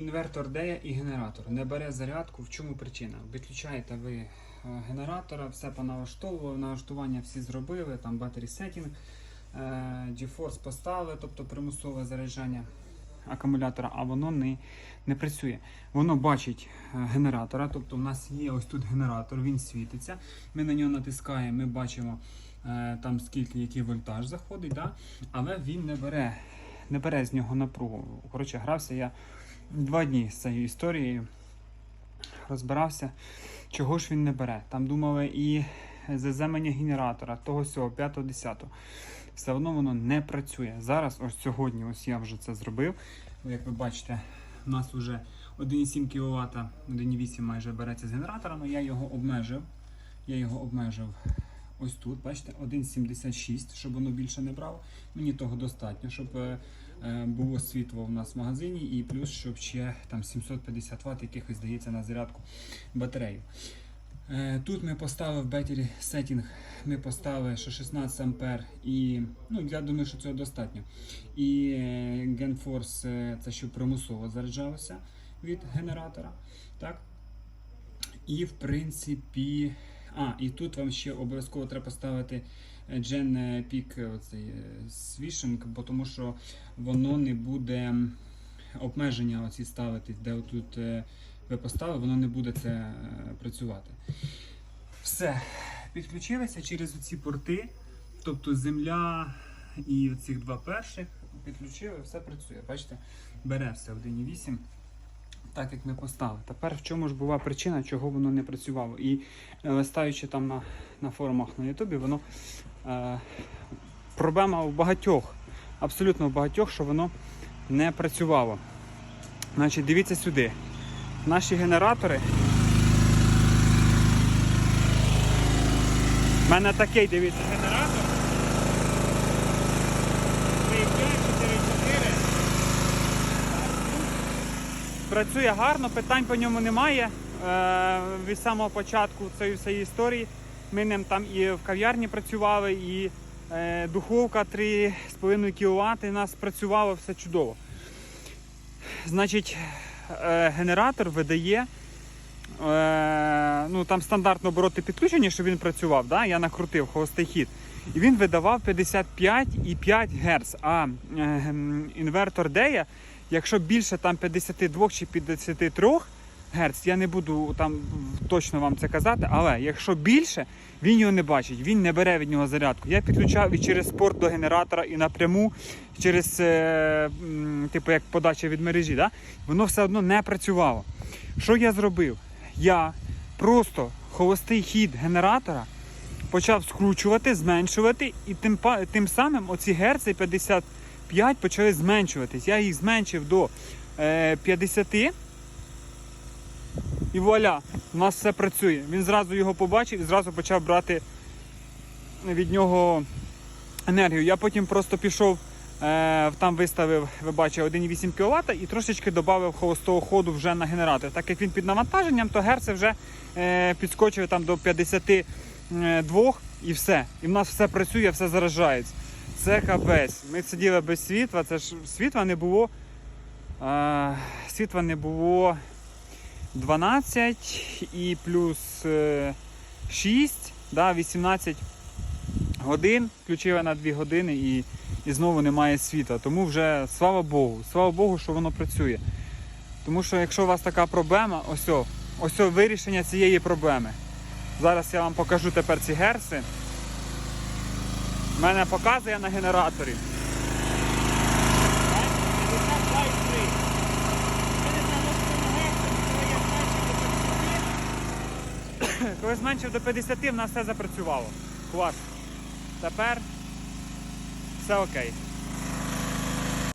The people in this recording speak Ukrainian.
Інвертор Дея і генератор не бере зарядку. В чому причина? Відключаєте ви е, генератора, все поналаштовували, налаштування всі зробили, там setting, е, GeForce поставили, тобто примусове заряджання акумулятора, а воно не, не працює. Воно бачить е, генератора, тобто в нас є ось тут генератор, він світиться. Ми на нього натискаємо, ми бачимо е, там скільки який вольтаж заходить, да? але він не бере, не бере з нього напругу. Коротше, грався я два дні з цією історією. Розбирався, чого ж він не бере. Там думали і заземлення генератора, того всього, 5-10. Все одно воно не працює. Зараз, ось сьогодні, ось я вже це зробив. Як ви бачите, у нас вже 1,7 кВт, 1,8 майже береться з генератора, але я його обмежив. Я його обмежив ось тут, бачите, 1,76, щоб воно більше не брало. Мені того достатньо, щоб е, було світло в нас в магазині, і плюс, щоб ще там 750 Вт якихось здається на зарядку батарею. Е, Тут ми поставили в Battery Setting, ми поставили, що 16 ампер і ну, я думаю, що цього достатньо. І е, GenForce е, це що примусово заряджалося від генератора. Так? І в принципі. А, і тут вам ще обов'язково треба поставити е, Gen Peak оцей е, Swishing, бо тому що воно не буде обмеження оці ставити, де отут е, ви поставили, воно не буде це е, працювати. Все, підключилися через ці порти, тобто земля і цих два перших. Підключили, все працює. Бачите, бере все 1,8 так як ми поставили. Тепер в чому ж була причина, чого воно не працювало. І е, листаючи там на, на форумах на Ютубі, воно е, проблема у багатьох, абсолютно у багатьох, що воно не працювало. Значить, дивіться сюди. Наші генератори. У мене такий, дивіться, генератор. 3,5, 4,4. Працює гарно, питань по ньому немає. Е, від самого початку цієї всієї історії. Ми ним там і в кав'ярні працювали, і е, духовка 3,5 кВт у нас працювало все чудово. Значить, е, генератор видає. Е, ну, там стандартно обороти підключені, щоб він працював. Да? Я накрутив холостий хід. І він видавав 55,5 Гц. А е, інвертор Дея, якщо більше там 52 чи 53 Гц, я не буду там точно вам це казати, але якщо більше, він його не бачить, він не бере від нього зарядку. Я підключав і через порт до генератора, і напряму, через е, типу як подача від мережі. Да? Воно все одно не працювало. Що я зробив? Я просто холостий хід генератора почав скручувати, зменшувати, і тим, тим самим оці герци 55 почали зменшуватись. Я їх зменшив до е, 50. І вуаля, у нас все працює. Він зразу його побачив і зразу почав брати від нього енергію. Я потім просто пішов, е, там виставив, ви бачите, 1,8 кВт і трошечки додав холостого ходу вже на генератор. Так як він під навантаженням, то герци вже е, підскочив там до 52 і все. І в нас все працює, все заражається. Це капець. Ми сиділи без світла, це ж світла не було. Е, світла не було 12 і плюс е, 6, да, 18 годин. Включили на 2 години і, і знову немає світла. Тому вже слава Богу, слава Богу, що воно працює. Тому що якщо у вас така проблема, ось ось вирішення цієї проблеми. Зараз я вам покажу тепер ці герси. У мене показує на генераторі. Коли зменшив до 50, в нас все запрацювало. Клас. Тепер все окей.